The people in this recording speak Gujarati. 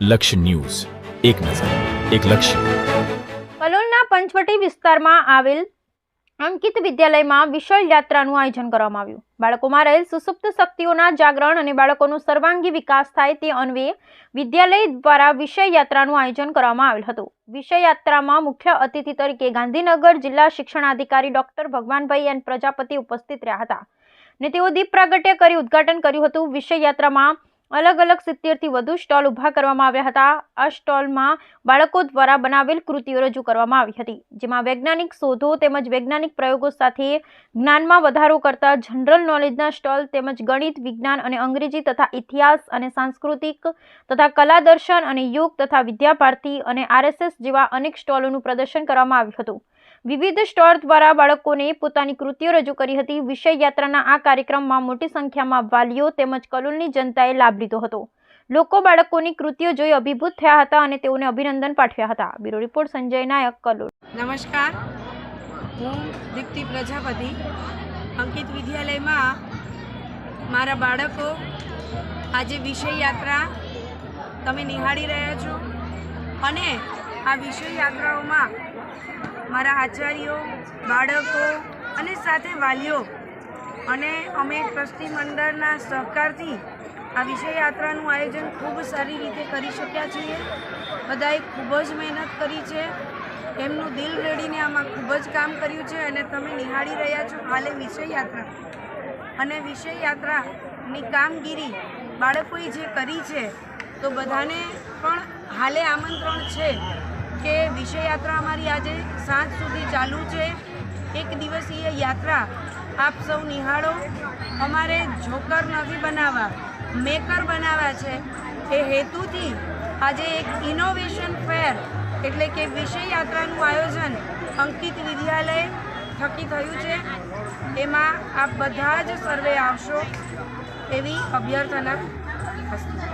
લક્ષ્ય ન્યૂઝ. એક નજર, એક લક્ષ્ય. કલોલના પંચવટી વિસ્તારમાં આવેલ અંકિત વિદ્યાલયમાં વિશાળ યાત્રાનું આયોજન કરવામાં આવ્યું. બાળકોમાં રહેલ સુસુપ્ત શક્તિઓના જાગરણ અને બાળકોનો સર્વાંગી વિકાસ થાય તે અન્વયે વિદ્યાલય દ્વારા વિષય યાત્રાનું આયોજન કરવામાં આવેલ હતું. વિષય યાત્રામાં મુખ્ય અતિથિ તરીકે ગાંધીનગર જિલ્લા શિક્ષણાધિકારી ડોક્ટર ભગવાનભાઈ એન પ્રજાપતિ ઉપસ્થિત રહ્યા હતા. ને તેઓ દીપ પ્રાગટ્ય કરી ઉદ્ઘાટન કર્યું હતું. વિષય યાત્રામાં અલગ અલગ સિત્તેરથી વધુ સ્ટોલ ઊભા કરવામાં આવ્યા હતા. આ સ્ટોલમાં બાળકો દ્વારા બનાવેલ કૃતિઓ રજૂ કરવામાં આવી હતી, જેમાં વૈજ્ઞાનિક શોધો તેમજ વૈજ્ઞાનિક પ્રયોગો સાથે જ્ઞાનમાં વધારો કરતા જનરલ નોલેજના સ્ટોલ તેમજ ગણિત, વિજ્ઞાન અને અંગ્રેજી તથા ઇતિહાસ અને સાંસ્કૃતિક તથા કલા દર્શન અને યોગ તથા વિદ્યાભારતી અને આરએસએસ જેવા અનેક સ્ટોલોનું પ્રદર્શન કરવામાં આવ્યું હતું. વિવિધ સ્ટોર દ્વારા બાળકોને પોતાની કૃતિઓ રજૂ કરી હતી. વિષય યાત્રાના આ કાર્યક્રમમાં મોટી સંખ્યામાં વાલીઓ તેમજ કલોલની જનતાએ લાભ લીધો હતો. લોકો બાળકોની કૃતિઓ જોઈ અભિભૂત થયા હતા અને તેઓને અભિનંદન પાઠવ્યા હતા. Bureau report, Sanjay Nayak, Kalol. નમસ્કાર. હું દીપ્તિ પ્રજાપતિ. અંકિત વિદ્યાલયમાં મારા બાળકો આજે વિષય યાત્રા તમે નિહાળી રહ્યા છો. અને આ વિષય યાત્રાઓમાં મારા આચાર્યો, બાળકો અને સાથે વાલીઓ. અને અમે ટ્રસ્ટી મંડળના સહકારથી આ વિષય યાત્રાનું આયોજન ખૂબ સારી રીતે કરી શક્યા છીએ. બધાએ ખૂબ જ મહેનત કરી છે. એમનું દિલ રેડીને આમાં ખૂબ જ કામ કર્યું છે અને તમે નિહાળી રહ્યા છો હાલે વિષય યાત્રા અને વિષય યાત્રાની કામગીરી બાળકોએ જે કરી છે, તો બધાને પણ હાલે આમંત્રણ છે. કે વિષય યાત્રા અમારી આજે સાંજ સુધી ચાલુ છે. એક દિવસીય યાત્રા આપ સૌ નિહાળો. અમારે જોકર નથી બનાવવા, મેકર બનાવવા છે. એ હેતુથી આજે એક ઇનોવેશન ફેર એટલે કે વિષય યાત્રાનું આયોજન અંકિત વિદ્યાલય થકી થયું છે. એમાં આપ બધા જ સર્વે આવશો એવી અભ્યર્થના હસ્તે